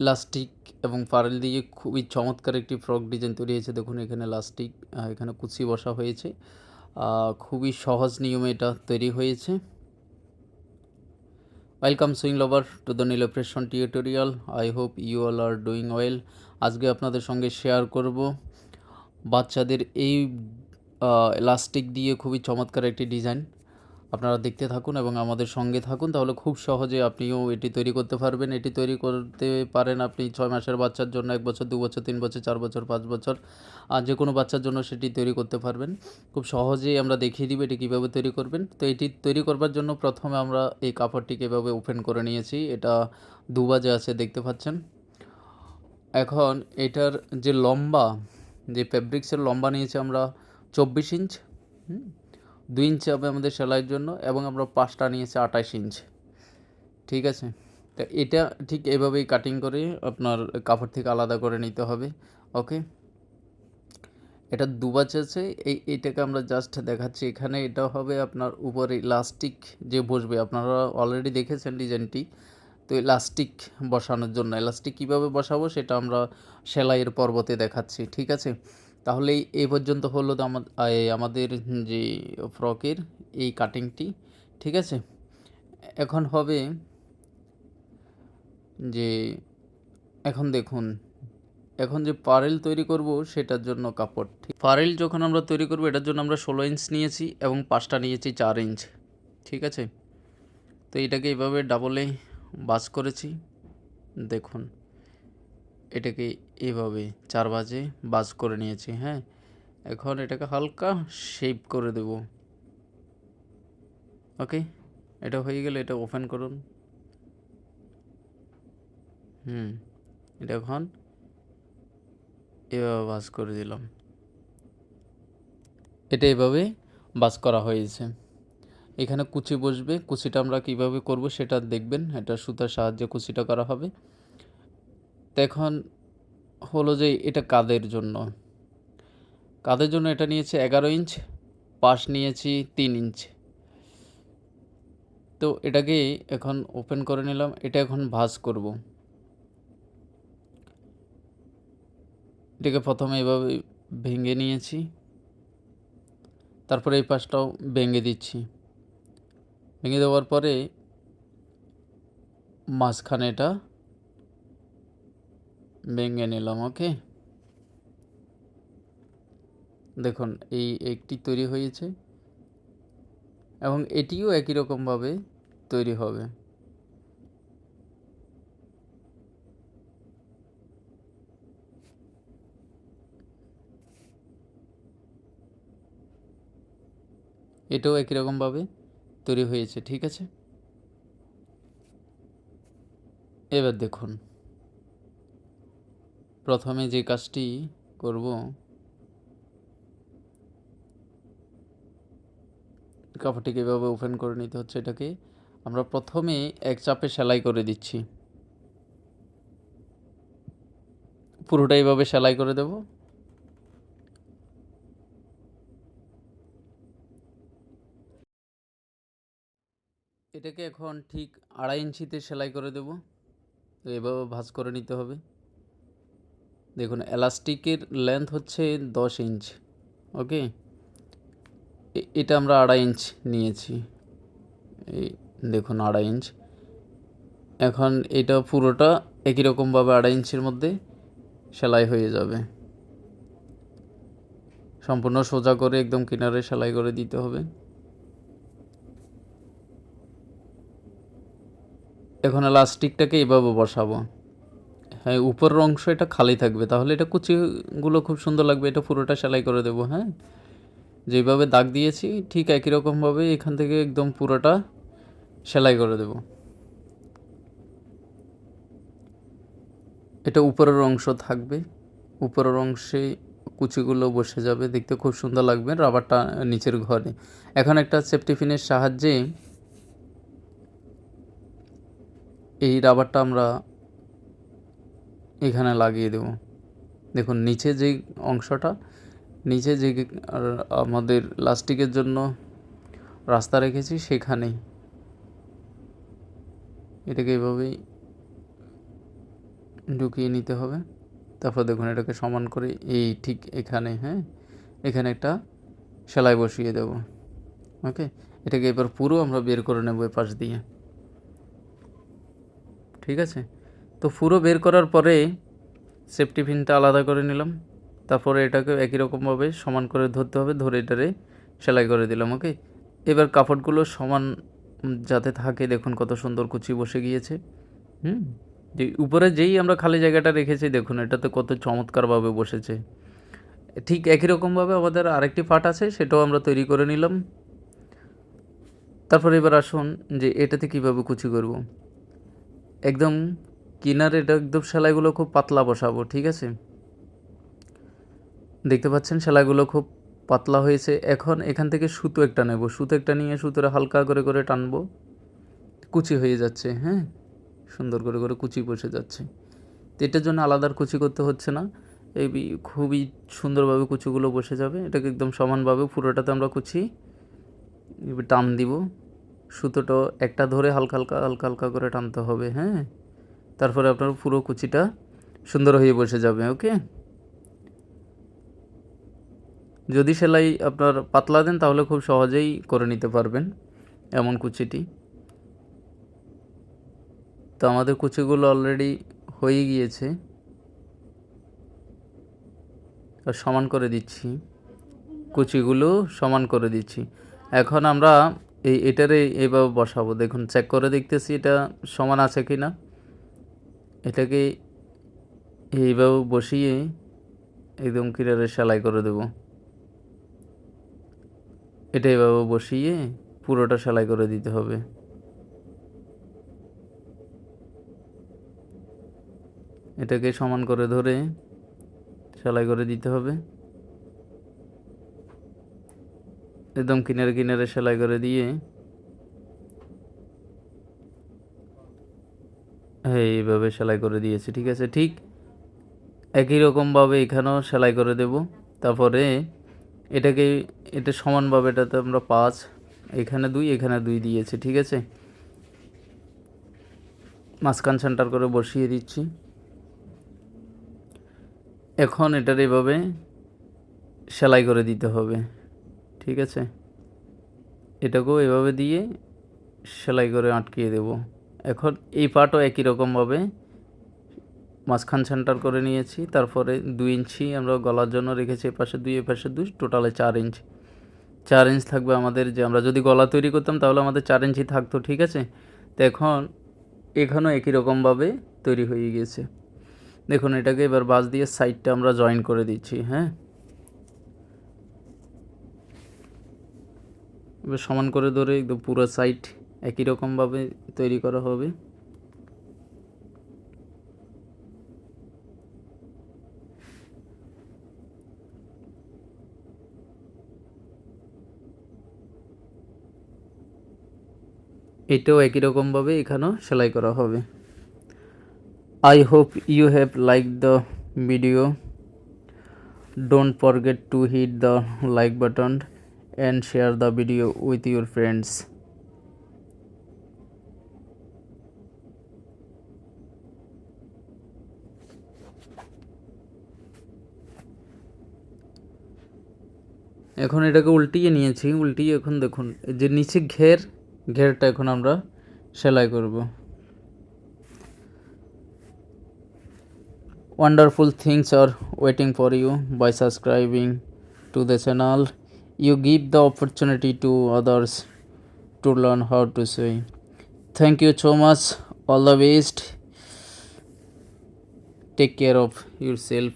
লাস্টিক এবং পারেল দিয়ে খুবই চমৎকার একটি ফ্রক ডিজাইন তৈরি হয়েছে। দেখুন, এখানে লাস্টিক এখানে কুচি বসা হয়েছে। খুবই সহজ নিয়মে এটা তৈরি হয়েছে। Welcome sewing lover to the নীলপ্রেশন tutorial I hope you all are doing well আজকে আপনাদের সঙ্গে শেয়ার করব বাচ্চাদের এই ইলাস্টিক দিয়ে খুবই চমৎকার একটি ডিজাইন আপনারা দেখতে থাকুন এবং আমাদের সঙ্গে থাকুন তাহলে খুব সহজে আপনিও এটি তৈরি করতে পারবেন। এটি তৈরি করতে পারেন আপনি ছয় মাসের বাচ্চার জন্য এক বছর দু বছর তিন বছর চার বছর পাঁচ বছর আর যে কোনো বাচ্চার জন্য সেটি তৈরি করতে পারবেন। খুব সহজেই আমরা দেখিয়ে দিব এটি কীভাবে তৈরি করবেন। তো এটি তৈরি করবার জন্য প্রথমে আমরা এই কাপড়টিকে এভাবে ওপেন করে নিয়েছি। এটা দুবাজে আছে দেখতে পাচ্ছেন। এখন এটার যে লম্বা যে ফ্যাব্রিক্সের লম্বা নিয়েছি আমরা চব্বিশ ইঞ্চ হুম, দুই ইঞ্চি হবে আমাদের সেলাইয়ের জন্য এবং আমরা পাঁচটা নিয়েছি আঠাশ ইঞ্চ। ঠিক আছে? তা এটা ঠিক এভাবেই কাটিং করে আপনার কাপড় থেকে আলাদা করে নিতে হবে ওকে এটা দুবাচ আছে, এই এটাকে আমরা জাস্ট দেখাচ্ছি। এখানে এটা হবে আপনার উপরে ইলাস্টিক যে বসবে, আপনারা অলরেডি দেখেছেন ডিজাইনটি। তো ইলাস্টিক বসানোর জন্য। ইলাস্টিক কীভাবে বসাবো সেটা আমরা সেলাইয়ের পর্বতে দেখাচ্ছি, ঠিক আছে? তাহলে এই- পর্যন্ত হলো আমাদের যে ফ্রকের এই কাটিংটি, ঠিক আছে? এখন হবে যে, এখন দেখুন, এখন যে পারেল তৈরি করব সেটার জন্য কাপড়, ঠিক পারেল যখন আমরা তৈরি করব এটার জন্য আমরা ষোলো ইঞ্চ নিয়েছি এবং পাঁচটা নিয়েছি চার ইঞ্চ, ঠিক আছে? তো এটাকে এইভাবে ডাবলে বাস করেছি, দেখুন, এটাকে এইভাবে চার বাজে বাজ করে নিয়েছি হ্যাঁ? এখন এটাকে হালকা শেপ করে দেব। ওকে এটা হয়ে গেলে এটা ওপেন করুন। হুম, এটা এখন এভাবে বাস করে দিলাম। এটা এভাবে বাস করা হয়েছে। এখানে কুচি বসবে, কুচিটা আমরা কীভাবে করব সেটা দেখবেন, এটা সুতার সাহায্যে কুচিটা করা হবে। তো এখন হলো যে এটা কাদের জন্য? কাদের জন্য এটা নিয়েছে? এগারো ইঞ্চ, পাশ নিয়েছি তিন ইঞ্চ। তো এটাকে এখন ওপেন করে নিলাম, এটা এখন ভাজ করব। এটাকে প্রথমে এভাবে ভেঙে নিয়েছি। তারপরে এই পাশটাও ভেঙে দিচ্ছি। ভেঙে দেওয়ার পরে মাঝখানে এটা ভেঙে নিলাম, ওকে? দেখুন, এই একটি তৈরি হয়েছে এবং এটিও একই রকমভাবে তৈরি হবে। এটাও একই রকমভাবে তৈরি হয়েছে, ঠিক আছে? এবার দেখুন। প্রথমে যে কাজটি করব, কাপড়টিকে এভাবে ওপেন করে নিতে হচ্ছে এটাকে, আমরা প্রথমে এক চাপে সেলাই করে দিচ্ছি। পুরোটা এইভাবে সেলাই করে দেব। এটাকে এখন ঠিক আড়াই ইঞ্চিতে সেলাই করে দেব। এভাবে ভাঁজ করে নিতে হবে। দেখুন এলাস্টিকের লেন্থ হচ্ছে দশ ইঞ্চ ওকে এটা আমরা আড়াই ইঞ্চ নিয়েছি। এই দেখুন, আড়াই ইঞ্চ এখন এটা পুরোটা একই রকমভাবে আড়াই ইঞ্চির মধ্যে সেলাই হয়ে যাবে। সম্পূর্ণ সোজা করে একদম কিনারে সেলাই করে দিতে হবে। এখন এলাস্টিকটাকে এভাবে বসাবো। হ্যাঁ উপরের অংশ এটা খালি থাকবে। তাহলে এটা কুচিগুলো খুব সুন্দর লাগবে। এটা পুরোটা সেলাই করে দেবো হ্যাঁ? যেভাবে দাগ দিয়েছি, ঠিক একই রকমভাবে এখান থেকে একদম পুরোটা সেলাই করে দেব। এটা উপরের অংশ থাকবে। উপরের অংশে কুচিগুলো বসে যাবে। দেখতে খুব সুন্দর লাগবে রাবারটা নিচের ঘরে। এখন একটা সেফটি পিনের সাহায্যে এই রাবারটা আমরা এখানে লাগিয়ে দেব। দেখুন, নিচে যে অংশটা, নিচে যে আমাদের লাস্টিকের জন্য রাস্তা রেখেছি সেখানেই। এটাকে এভাবেই ঢুকিয়ে নিতে হবে। তারপর দেখুন, এটাকে সমান করে এই ঠিক এখানে হ্যাঁ এখানে একটা সেলাই বসিয়ে দেব। ওকে? এটাকে এবার পুরো আমরা বের করে নেব এ পাশ দিয়ে। ঠিক আছে? তো পুরো বের করার পরে সেফটি পিনটা আলাদা করে নিলাম। তারপরে এটাকে একই রকমভাবে সমান করে ধরতে হবে, ধরে এটারে সেলাই করে দিলাম ওকে এবার কাপড়গুলো সমান যাতে থাকে, দেখুন কত সুন্দর কুচি বসে গিয়েছে। হুম? যে উপরে যেই আমরা খালি জায়গাটা রেখেছি, দেখুন এটাতে কত চমৎকারভাবে বসেছে। ঠিক একই রকমভাবে আমাদের আরেকটি পার্ট আছে, সেটাও আমরা তৈরি করে নিলাম। তারপর এবার আসুন যে এটাতে কীভাবে কুচি করব। একদম কিনারে এটা একদম সেলাইগুলো খুব পাতলা বসাবো, ঠিক আছে? দেখতে পাচ্ছেন সেলাইগুলো খুব পাতলা হয়েছে। এখন এখান থেকে সুতো একটা নেব। সুতো একটা নিয়ে সুতোটা হালকা করে করে টানবো। কুচি হয়ে যাচ্ছে হ্যাঁ? সুন্দর করে করে কুচি বসে যাচ্ছে। তো এটার জন্য আলাদা আর কুচি করতে হচ্ছে না। এই খুবই সুন্দরভাবে কুচিগুলো বসে যাবে। এটাকে একদম সমানভাবে পুরোটাতে আমরা কুচি টান দিব। সুতোটা একটা ধরে হালকা হালকা হালকা হালকা করে টানতে হবে হ্যাঁ? তারপরে আপনার পুরো কুচিটা সুন্দর হয়ে বসে যাবে, ওকে? যদি সেলাই আপনার পাতলা দেন, তাহলে খুব সহজেই করে নিতে পারবেন এমন কুচিটি। তো আমাদের কুচিগুলো অলরেডি হয়ে গিয়েছে। আর সমান করে দিচ্ছি। কুচিগুলো সমান করে দিচ্ছি। এখন আমরা এই এটারে এইভাবে বসাবো। দেখুন চেক করে দেখতেছি এটা সমান আছে কি না এটাকে এইভাবে বসিয়ে একদম কিনারে সেলাই করে দেব। এটা এইভাবে বসিয়ে পুরোটা সেলাই করে দিতে হবে। এটাকে সমান করে ধরে সেলাই করে দিতে হবে। একদম কিনারে কিনারে সেলাই করে দিয়ে এইভাবে সেলাই করে দিয়েছি, ঠিক আছে? ঠিক একই রকমভাবে এখানেও সেলাই করে দেব। তারপরে এটাকে, এটা সমানভাবে, এটাতে আমরা পাঁচ, এখানে দুই এখানে দুই দিয়েছি, ঠিক আছে? মাঝখান সেন্টার করে বসিয়ে দিচ্ছি। এখন এটার এভাবে সেলাই করে দিতে হবে, ঠিক আছে? এটাকেও এভাবে দিয়ে সেলাই করে আটকিয়ে দেব। এখন এই পার্টও একই রকমভাবে মাঝখান সেন্টার করে নিয়েছি, তারপরে দুই ইঞ্চি আমরা গলার জন্য রেখেছি, এপাশে দুই এপাশে দুই, টোটালে চার ইঞ্চ। চার ইঞ্চ থাকবে আমাদের যে আমরা যদি গলা তৈরি করতাম তাহলে আমাদের চার ইঞ্চি থাকতো, ঠিক আছে? তো এখন এখানেও একই রকমভাবে তৈরি হয়ে গিয়েছে। দেখুন, এটাকে এবার বাস দিয়ে সাইডটা আমরা জয়েন করে দিচ্ছি হ্যাঁ? এবার সমান করে ধরে একদম পুরো সাইড একই রকমভাবে তৈরি করা হবে এটাও একই রকমভাবে এখানেও সেলাই করা হবে I hope you have liked the video. Don't forget to hit the like button and share the video with your friends. এখন এটাকে উল্টিয়ে নিয়েছি, উল্টিয়ে এখন দেখুন যে নিচে ঘের, ঘেরটা এখন আমরা সেলাই করব। Wonderful things are waiting for you by subscribing to the channel you give the opportunity to others to learn how to sewing thank you so much all the best take care of yourself